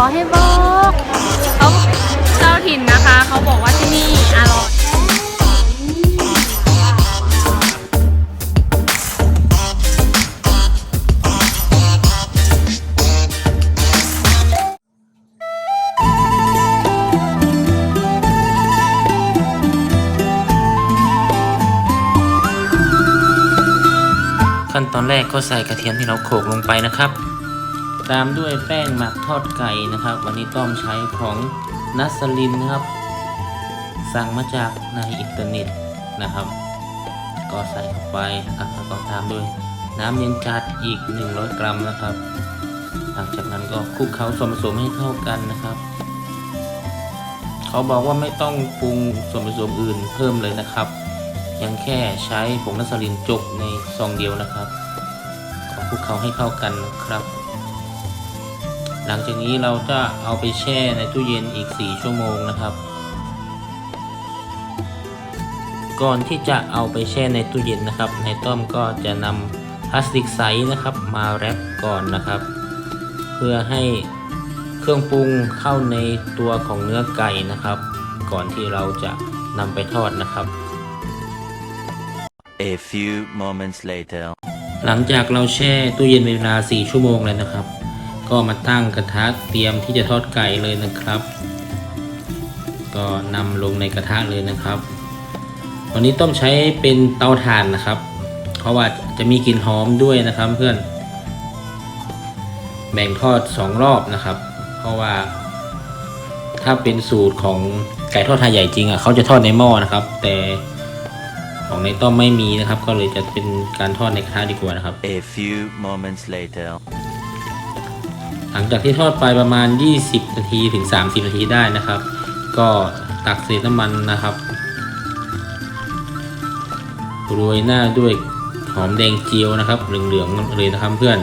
อให้บอกเขาเจ้าถิ่นนะคะ เขาบอกว่าที่นี่อร่อยขั้นตอนแรกก็ใส่กระเทียมที่เราโขลกลงไปนะครับ ตามด้วยแป้งหมักทอดไก่นะครับ วันนี้ต้อมใช้ของนัสลินนะครับ สั่งมาจากในอินเทอร์เน็ตนะครับ ก็ใส่เข้าไปกับแล้วก็ตามด้วยน้ำเย็นจัดอีก 100 กรัมนะครับ หลังจากนั้นก็คลุกเคล้าส่วนผสมให้เข้ากันนะครับ เขาบอกว่าไม่ต้องปรุงส่วนผสมอื่นเพิ่มเลยนะครับ ยังแค่ใช้ผงนัสลินจกในซองเดียวนะครับคลุกเคล้าให้เข้ากันนะครับ หลังจากนี้เราจะเอาไปแช่ในตู้เย็นอีก 4 ชั่วโมงนะครับ ก่อนที่จะเอาไปแช่ในตู้เย็นนะครับ ในต้อมก็จะนำพลาสติกใสนะครับ มาแรปก่อนนะครับ เพื่อให้เครื่องปรุงเข้าในตัวของเนื้อไก่นะครับ ก่อนที่เราจะนำไปทอดนะครับ A few moments later. หลังจากเราแช่ตู้เย็นเป็นเวลา 4 ชั่วโมงแล้วนะครับ ก็มาตั้งกระทะเตรียมที่จะทอดไก่เลยนะครับ ก็นำลงในกระทะเลยนะครับวันนี้ต้มใช้เป็นเตาถ่านนะครับ เพราะว่าจะมีกลิ่นหอมด้วยนะครับเพื่อน แบ่งทอด2รอบนะครับ เพราะว่า ถ้าเป็นสูตรของไก่ทอดไทยใหญ่จริงอะเขาจะทอดในหม้อนะครับ แต่ของในต้มไม่มีนะครับ ก็เลยจะเป็นการทอดในกระทะดีกว่านะครับ A few moments later. หลังจากที่ทอดไปประมาณ 20 นาทีถึง 30 นาทีได้นะครับ ก็ตักเศษน้ำมันนะครับโรยหน้าด้วยหอมแดงเจียวนะครับเหลืองๆเลยนะครับเพื่อน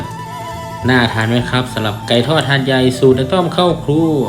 น่าทานไหมครับสำหรับไก่ทอดทานใหญ่สูตรในต้อมเข้าครัว